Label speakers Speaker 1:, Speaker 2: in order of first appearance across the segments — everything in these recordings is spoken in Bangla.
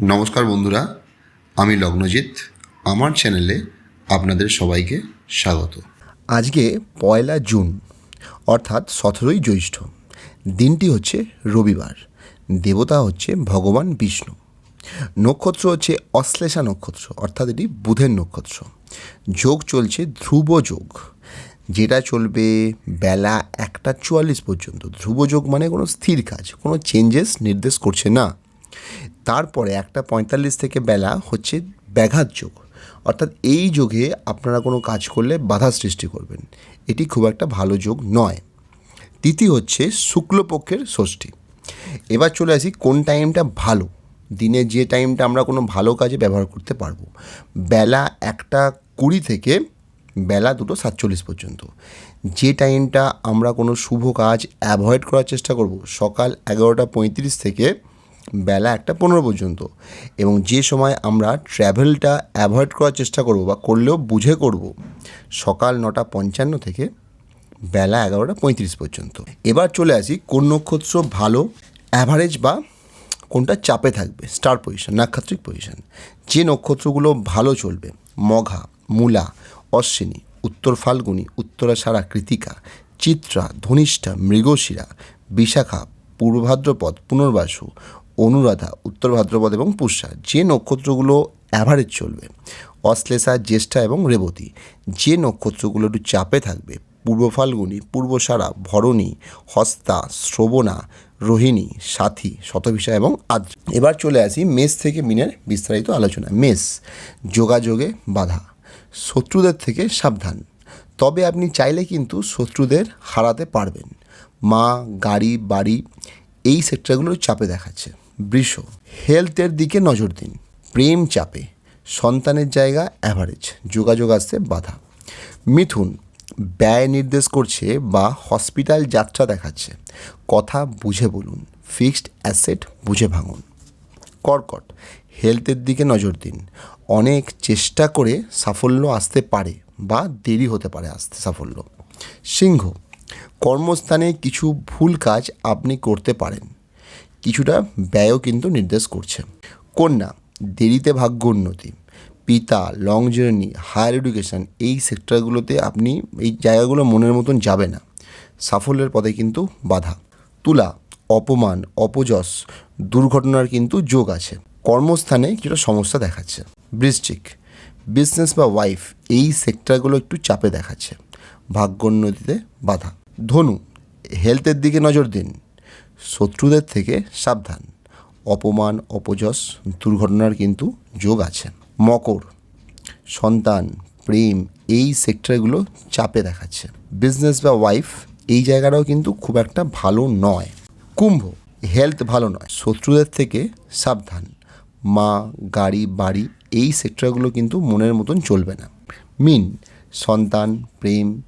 Speaker 1: নমস্কার বন্ধুরা, আমি লগ্নজিৎ। আমার চ্যানেলে আপনাদের সবাইকে স্বাগত।
Speaker 2: আজকে পয়লা জুন, অর্থাৎ সতেরোই জ্যৈষ্ঠ। দিনটি হচ্ছে রবিবার। দেবতা হচ্ছে ভগবান বিষ্ণু। নক্ষত্র হচ্ছে অশ্লেষা নক্ষত্র, অর্থাৎ এটি বুধের নক্ষত্র। যোগ চলছে ধ্রুব যোগ। যেটা চলবে বেলা একটা চুয়াল্লিশ পর্যন্ত। ধ্রুব যোগ মানে কোনো স্থির কাজ, কোনো চেঞ্জেস নির্দেশ করছে না। তারপরে একটা পঁয়তাল্লিশ থেকে বেলা হচ্ছে ব্যাঘাত যোগ। অর্থাৎ এই যোগে আপনারা কোনো কাজ করলে বাধা সৃষ্টি করবেন। এটি খুব একটা ভালো যোগ নয়। তিথি হচ্ছে শুক্লপক্ষের ষষ্ঠী। এবার চলে আসি কোন টাইমটা ভালো? দিনে যে টাইমটা আমরা কোনো ভালো কাজে ব্যবহার করতে পারব। বেলা একটা কুড়ি থেকে বেলা দুটো সাতচল্লিশ পর্যন্ত। যে টাইমটা আমরা কোনো শুভ কাজ অ্যাভয়েড করার চেষ্টা করব, সকাল এগারোটা পঁয়ত্রিশ থেকে বেলা একটা পনেরো পর্যন্ত। এবং যে সময় আমরা ট্র্যাভেলটা অ্যাভয়েড করার চেষ্টা করব বা করলেও বুঝে করব, সকাল নটা পঞ্চান্ন থেকে বেলা এগারোটা পঁয়ত্রিশ পর্যন্ত। এবার চলে আসি কোন নক্ষত্র ভালো অ্যাভারেজ বা কোনটা চাপে থাকবে স্টার পজিশন নাক্ষত্রিক পজিশন যে নক্ষত্রগুলো ভালো চলবে, মঘা, মূলা, অশ্বিনী, উত্তর ফাল্গুনী, উত্তরাষাঢ়া, কৃতিকা, চিত্রা, ধনিষ্ঠা, মৃগশিরা, বিশাখা পূর্ব ভাদ্রপদ পুনর্বাসু, অনুরাধা উত্তর ভাদ্রপদ এবং পুষ্যা, যে নক্ষত্রগুলো অ্যাভারেজ চলবে, অশ্লেষা, জ্যেষ্ঠা এবং রেবতী, যে নক্ষত্রগুলো একটু চাপে থাকবে, পূর্ব ফাল্গুনী পূর্বসারা ভরণী, হস্তা, শ্রবণা, রোহিণী, সাথী শতভিষা এবং আদ্র। এবার চলে আসি মেষ থেকে মিনের বিস্তারিত আলোচনা। মেষ, যোগাযোগে বাধা, শত্রুদের থেকে সাবধান। তবে আপনি চাইলে কিন্তু শত্রুদের হারাতে পারবেন। মা, গাড়ি, বাড়ি, এই সেক্টরগুলোর চাপে দেখাচ্ছে। বৃষ, হেলথের দিকে নজর দিন। প্রেম চাপে। সন্তানের জায়গা অ্যাভারেজ যোগাযোগ আসতে বাধা। মিথুন, ব্যয় নির্দেশ করছে বা হসপিটাল যাত্রা দেখাচ্ছে। কথা বুঝে বলুন। ফিক্সড অ্যাসেট বুঝে ভাঙুন। কর্কট, হেলথের দিকে নজর দিন। অনেক চেষ্টা করে সাফল্য আসতে পারে বা দেরি হতে পারে আসতে সাফল্য। সিংহ কর্মস্থানে কিছু ভুল কাজ আপনি করতে পারেন। কিছুটা ব্যয়ও কিন্তু নির্দেশ করছে। কন্যা, দেরিতে ভাগ্য উন্নতি। পিতা লং জার্নি হায়ার এডুকেশন এই সেক্টরগুলোতে আপনি এই জায়গাগুলো মনের মতন যাবে না। সাফল্যের পথে কিন্তু বাধা। তুলা, অপমান, অপযশ দুর্ঘটনার কিন্তু যোগ আছে। কর্মস্থানে কিছুটা সমস্যা দেখাচ্ছে। বৃশ্চিক বিজনেস বা ওয়াইফ এই সেক্টরগুলো একটু চাপে দেখাচ্ছে। ভাগ্যোন্নতিতে বাধা। ধনু, হেলথের দিকে নজর দিন। শত্রুদের থেকে সাবধান। অপমান, অপযশ, দুর্ঘটনার কিন্তু যোগ আছে। মকর, সন্তান, প্রেম এই সেক্টরগুলো চাপে দেখাচ্ছে। বিজনেস বা ওয়াইফ এই জায়গাটাও কিন্তু খুব একটা ভালো নয়। কুম্ভ হেলথ ভালো নয়। শত্রুদের থেকে সাবধান। মা, গাড়ি, বাড়ি এই সেক্টরগুলো কিন্তু মনের মতন চলবে না। মিন, সন্তান, প্রেম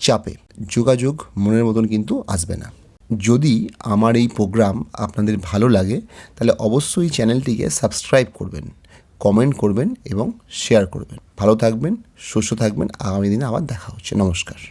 Speaker 2: চাপে। যোগাযোগ মনের মতন কিন্তু আসবে না। যদি আমার এই প্রোগ্রাম আপনাদের ভালো লাগে, তাহলে অবশ্যই চ্যানেলটিকে সাবস্ক্রাইব করবেন, কমেন্ট করবেন এবং শেয়ার করবেন। ভালো থাকবেন, সুস্থ থাকবেন। আগামী দিনে আবার দেখা হচ্ছে। নমস্কার।